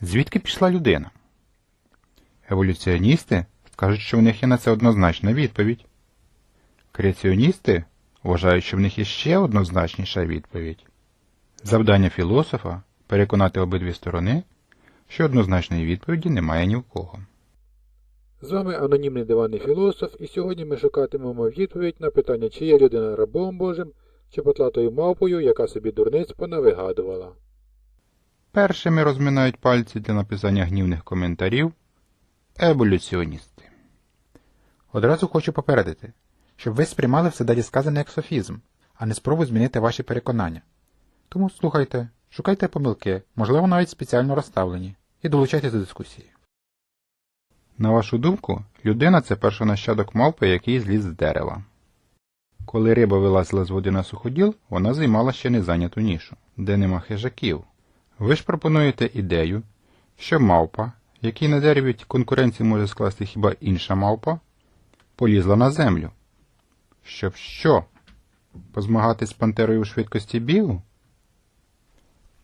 Звідки пішла людина? Еволюціоністи кажуть, що в них є на це однозначна відповідь. Креаціоністи вважають, що в них є ще однозначніша відповідь. Завдання філософа переконати обидві сторони, що однозначної відповіді немає ні в кого. З вами анонімний диванний філософ, і сьогодні ми шукатимемо відповідь на питання, чи є людина рабом Божим, чи потлатою мавпою, яка собі дурниць понавигадувала. Першими розминають пальці для написання гнівних коментарів еволюціоністи. Одразу хочу попередити, щоб ви сприймали все далі сказане як софізм, а не спробу змінити ваші переконання. Тому слухайте, шукайте помилки, можливо, навіть спеціально розставлені, і долучайтесь до дискусії. На вашу думку, людина це першонащадок мавпи, який зліз з дерева. Коли риба вилазила з води на суходіл, вона займала ще незайняту нішу, де нема хижаків. Ви ж пропонуєте ідею, що мавпа, якій на дереві конкуренції може скласти хіба інша мавпа, полізла на землю. Щоб що? Позмагатись з пантерою у швидкості бігу?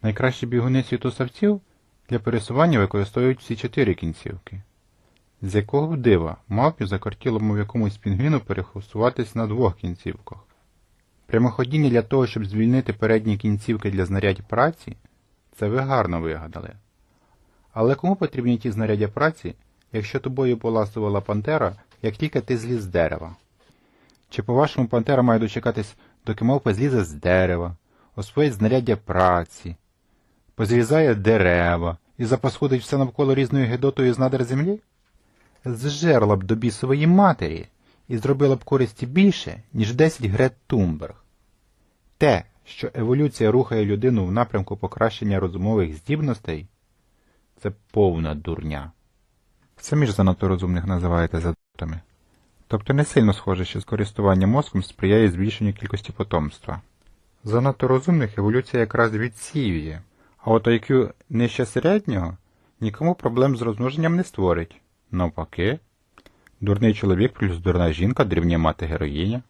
Найкращі бігуни світу савців для пересування використовують всі чотири кінцівки. З якого дива мавпі закортіло мов якомусь пінгвіну перехосуватись на двох кінцівках. Прямоходіння для того, щоб звільнити передні кінцівки для знарядь праці, це ви гарно вигадали. Але кому потрібні ті знаряддя праці, якщо тобою поласувала пантера, як тільки ти зліз з дерева? Чи по-вашому пантера має дочекатись, доки мавпа злізе з дерева, освоїть знаряддя праці, позрізає дерева і запасходить все навколо різною гидотою з надр землі? Зжерла б до бісової матері і зробила б користі більше, ніж 10 Грет Тумберг. Те, що еволюція рухає людину в напрямку покращення розумових здібностей, це повна дурня. Самі ж занадто розумних називаєте задутами. Тобто не сильно схоже, що скористування мозком сприяє збільшенню кількості потомства. Занадто розумних еволюція якраз відсіює, а от IQ нижче середнього нікому проблем з розмноженням не створить. Навпаки, дурний чоловік плюс дурна жінка дрівня мати героїня.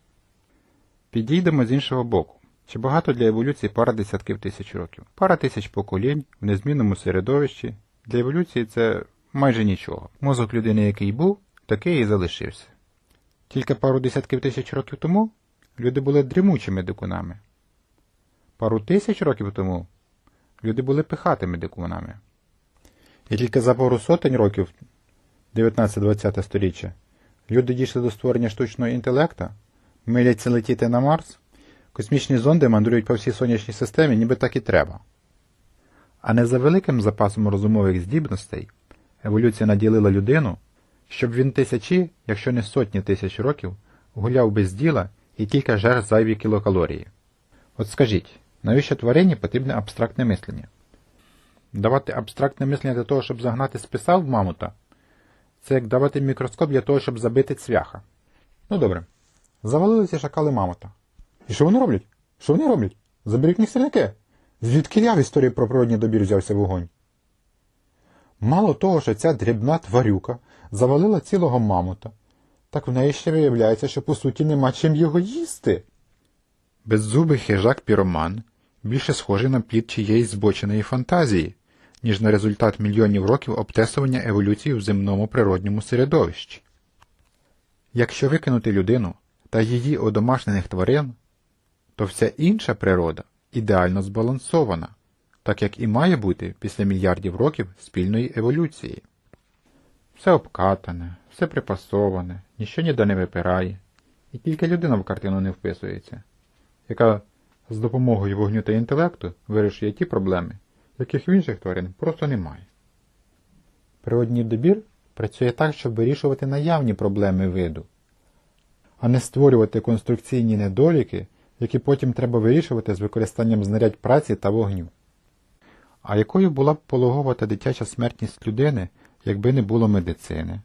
Підійдемо з іншого боку. Чи багато для еволюції пара десятків тисяч років? Пара тисяч поколінь в незмінному середовищі. Для еволюції це майже нічого. Мозок людини, який був, такий і залишився. Тільки пару десятків тисяч років тому люди були дрімучими дикунами. Пару тисяч років тому люди були пихатими дикунами. І тільки за пару сотень років 19-20 сторіччя люди дійшли до створення штучного інтелекта, миляться летіти на Марс, космічні зонди мандрують по всій сонячній системі, ніби так і треба. А не за великим запасом розумових здібностей еволюція наділила людину, щоб він тисячі, якщо не сотні тисяч років, гуляв без діла і тільки жер зайві кілокалорії. От скажіть, навіщо тварині потрібне абстрактне мислення? Давати абстрактне мислення для того, щоб загнати списа в мамута, це як давати мікроскоп для того, щоб забити цвяха. Ну добре. Завалилися шакали мамута. І що вони роблять? Що вони роблять? Заберіть них сірники. Звідки я в історії про природній добір взявся вогонь? Мало того, що ця дрібна тварюка завалила цілого мамута, так в неї ще виявляється, що по суті нема чим його їсти. Беззубий хижак піроман більше схожий на плід чиєїсь збоченої фантазії, ніж на результат мільйонів років обтесування еволюції в земному природньому середовищі. Якщо викинути людину та її одомашнених тварин, то вся інша природа ідеально збалансована, так як і має бути після мільярдів років спільної еволюції. Все обкатане, все припасоване, ніщо ніде не випирає, і тільки людина в картину не вписується, яка з допомогою вогню та інтелекту вирішує ті проблеми, яких в інших тварин просто немає. Природній добір працює так, щоб вирішувати наявні проблеми виду, а не створювати конструкційні недоліки, які потім треба вирішувати з використанням знарядь праці та вогню. А якою була б пологова та дитяча смертність людини, якби не було медицини?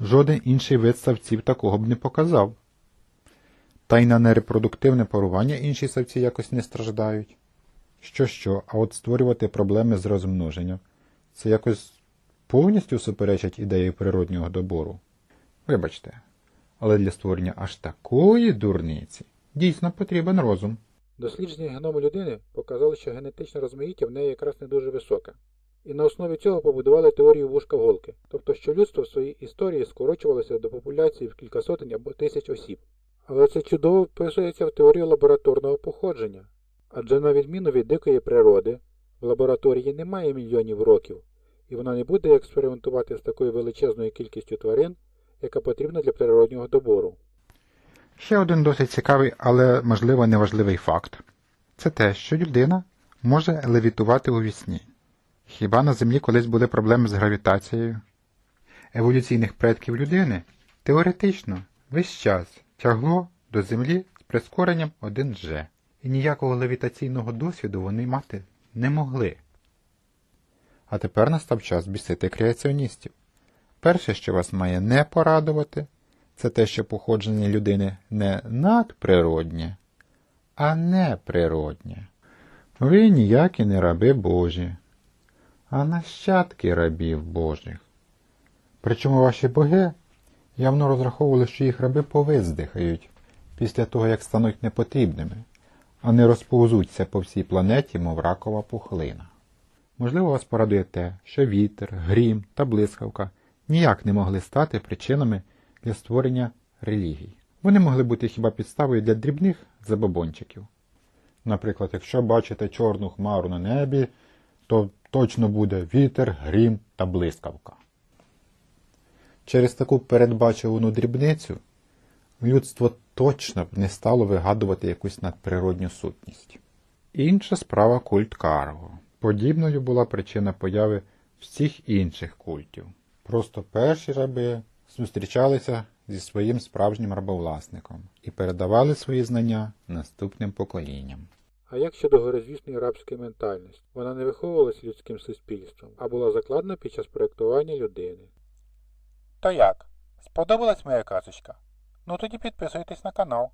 Жоден інший вид савців такого б не показав. Та й на нерепродуктивне парування інші савці якось не страждають. Що що, а от створювати проблеми з розмноженням це якось повністю суперечить ідеї природнього добору. Вибачте, але для створення аж такої дурниці дійсно потрібен розум. Дослідження геному людини показали, що генетичне розмаїття в неї якраз не дуже високе. І на основі цього побудували теорію вушка голки, тобто що людство в своїй історії скорочувалося до популяції в кілька сотень або тисяч осіб. Але це чудово вписується в теорію лабораторного походження. Адже на відміну від дикої природи, в лабораторії немає мільйонів років, і вона не буде експериментувати з такою величезною кількістю тварин, яка потрібна для природнього добору. Ще один досить цікавий, але можливо неважливий факт. Це те, що людина може левітувати у вісні. Хіба на Землі колись були проблеми з гравітацією? Еволюційних предків людини теоретично весь час тягло до Землі з прискоренням 1G, і ніякого левітаційного досвіду вони мати не могли. А тепер настав час бісити креаціоністів. Перше, що вас має не порадувати, це те, що походження людини не надприроднє, а неприроднє. Ви ніякі не раби Божі, а нащадки рабів Божих. Причому ваші боги явно розраховували, що їх раби повиздихають після того, як стануть непотрібними, а не розповзуться по всій планеті, мов ракова пухлина. Можливо, вас порадує те, що вітер, грім та блискавка ніяк не могли стати причинами для створення релігій. Вони могли бути хіба підставою для дрібних забобончиків. Наприклад, якщо бачите чорну хмару на небі, то точно буде вітер, грім та блискавка. Через таку передбачувану дрібницю людство точно б не стало вигадувати якусь надприродню сутність. Інша справа культ Карго. Подібною була причина появи всіх інших культів. Просто перші раби зустрічалися зі своїм справжнім рабовласником і передавали свої знання наступним поколінням. А як щодо горизвісної рабської ментальності? Вона не виховувалася людським суспільством, а була закладена під час проєктування людини. То як? Сподобалась моя казочка? Ну тоді підписуйтесь на канал.